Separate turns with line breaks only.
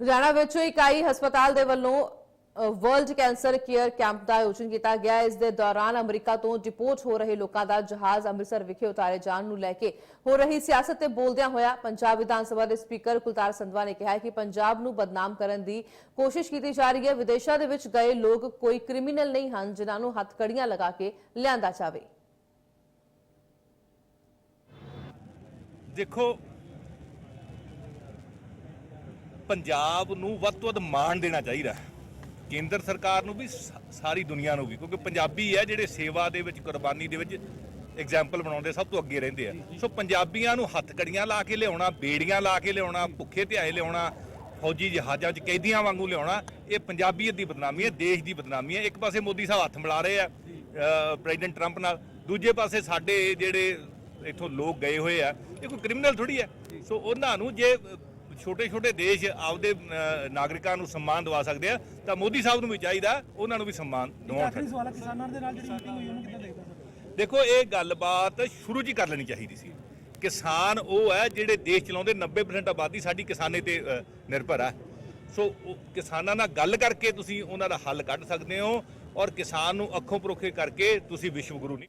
ਲੁਧਿਆਣਾ ਵਿੱਚ ਇਕਾਈ ਹਸਪਤਾਲ ਦੇ ਵੱਲੋਂ ਵਰਲਡ ਕੈਂਸਰ ਕੇਅਰ ਕੈਂਪ ਦਾ ਆਯੋਜਨ ਕੀਤਾ ਗਿਆ। ਇਸ ਦੇ ਦੌਰਾਨ ਅਮਰੀਕਾ ਤੋਂ ਡਿਪੋਰਟ ਹੋ ਰਹੇ ਲੋਕਾਂ ਦਾ ਜਹਾਜ਼ ਅੰਮ੍ਰਿਤਸਰ ਵਿਖੇ ਉਤਾਰੇ ਜਾਣ ਨੂੰ ਲੈ ਕੇ ਹੋ ਰਹੀ ਸਿਆਸਤ ਤੇ ਬੋਲਦਿਆਂ ਹੋਇਆ ਪੰਜਾਬ ਵਿਧਾਨ ਸਭਾ ਦੇ ਸਪੀਕਰ ਕੁਲਤਾਰ ਸੰਧਵਾ ਨੇ ਕਿਹਾ ਕਿ ਪੰਜਾਬ ਨੂੰ ਬਦਨਾਮ ਕਰਨ ਦੀ ਕੋਸ਼ਿਸ਼ ਕੀਤੀ ਜਾ ਰਹੀ ਹੈ। ਵਿਦੇਸ਼ਾਂ ਦੇ ਵਿੱਚ ਗਏ ਲੋਕ ਕੋਈ ਕ੍ਰਿਮੀਨਲ ਨਹੀਂ ਹਨ ਜਿਨ੍ਹਾਂ ਨੂੰ ਹੱਥਕੜੀਆਂ ਲਗਾ ਕੇ ਲਿਆਂਦਾ ਜਾਵੇ।
ਦੇਖੋ ਪੰਜਾਬ ਨੂੰ ਵੱਧ ਤੋਂ ਵੱਧ ਮਾਣ ਦੇਣਾ ਚਾਹੀਦਾ ਹੈ। ਕੇਂਦਰ ਸਰਕਾਰ ਨੂੰ ਵੀ ਸਾਰੀ ਦੁਨੀਆ ਨੂੰ ਵੀ ਕਿਉਂਕਿ ਪੰਜਾਬੀ ਹੈ ਜਿਹੜੇ ਸੇਵਾ ਦੇ ਵਿੱਚ ਕੁਰਬਾਨੀ ਦੇ ਵਿੱਚ ਐਗਜ਼ਾਮਪਲ ਬਣਾਉਂਦੇ ਸਭ ਤੋਂ ਅੱਗੇ ਰਹਿੰਦੇ ਆ। ਸੋ ਪੰਜਾਬੀਆਂ ਨੂੰ ਹੱਥਕੜੀਆਂ ਲਾ ਕੇ ਲਿਆਉਣਾ ਬੇੜੀਆਂ ਲਾ ਕੇ ਲਿਆਉਣਾ ਭੁੱਖੇ ਧਿਆਏ ਲਿਆਉਣਾ ਫੌਜੀ ਜਹਾਜ਼ਾਂ 'ਚ ਕੈਦੀਆਂ ਵਾਂਗੂ ਲਿਆਉਣਾ ਇਹ ਪੰਜਾਬੀਅਤ ਦੀ ਬਦਨਾਮੀ ਹੈ ਦੇਸ਼ ਦੀ ਬਦਨਾਮੀ ਹੈ। ਇੱਕ ਪਾਸੇ ਮੋਦੀ ਸਾਹਿਬ ਹੱਥ ਮਿਲਾ ਰਹੇ ਆ ਪ੍ਰੈਜ਼ੀਡੈਂਟ ਟਰੰਪ ਨਾਲ ਦੂਜੇ ਪਾਸੇ ਸਾਡੇ ਜਿਹੜੇ ਇੱਥੋਂ ਲੋਕ ਗਏ ਹੋਏ ਆ ਇਹ ਕੋਈ ਕ੍ਰਿਮੀਨਲ ਥੋੜੀ ਹੈ। ਸੋ ਉਹਨਾਂ ਨੂੰ ਜੇ ਛੋਟੇ ਛੋਟੇ ਦੇਸ਼ ਆਪਦੇ ਨਾਗਰਿਕਾਂ ਨੂੰ ਸਨਮਾਨ ਦਵਾ ਸਕਦੇ ਆ ਤਾਂ ਮੋਦੀ ਸਾਹਿਬ ਨੂੰ ਵੀ ਚਾਹੀਦਾ ਉਹਨਾਂ ਨੂੰ ਵੀ ਸਨਮਾਨ ਦਿਵਾਉਣ
ਆਖਰੀ ਸਵਾਲ ਹੈ ਕਿਸਾਨਾਂ ਦੇ ਨਾਲ ਜਿਹੜੀ ਮੀਟਿੰਗ ਹੋਈ ਉਹਨੂੰ ਕਿੱਦਾਂ ਦੇਖਦੇ ਹੋ
ਦੇਖੋ ਇਹ ਗੱਲਬਾਤ ਸ਼ੁਰੂ ਹੀ ਕਰ ਲੈਣੀ ਚਾਹੀਦੀ ਸੀ। ਕਿਸਾਨ ਉਹ ਹੈ ਜਿਹੜੇ ਦੇਸ਼ ਚਲਾਉਂਦੇ 90% ਆਬਾਦੀ ਸਾਡੀ ਕਿਸਾਨੇ ਤੇ ਨਿਰਭਰ ਹੈ ਸੋ ਕਿਸਾਨਾਂ ਨਾਲ ਗੱਲ ਕਰਕੇ ਤੁਸੀਂ ਉਹਨਾਂ ਦਾ ਹੱਲ ਕੱਢ ਸਕਦੇ ਹੋ ਔਰ ਕਿਸਾਨ ਨੂੰ ਅੱਖੋਂ ਪਰੋਖੇ ਕਰਕੇ ਤੁਸੀਂ ਵਿਸ਼ਵ ਗੁਰੂ ਨਹੀਂ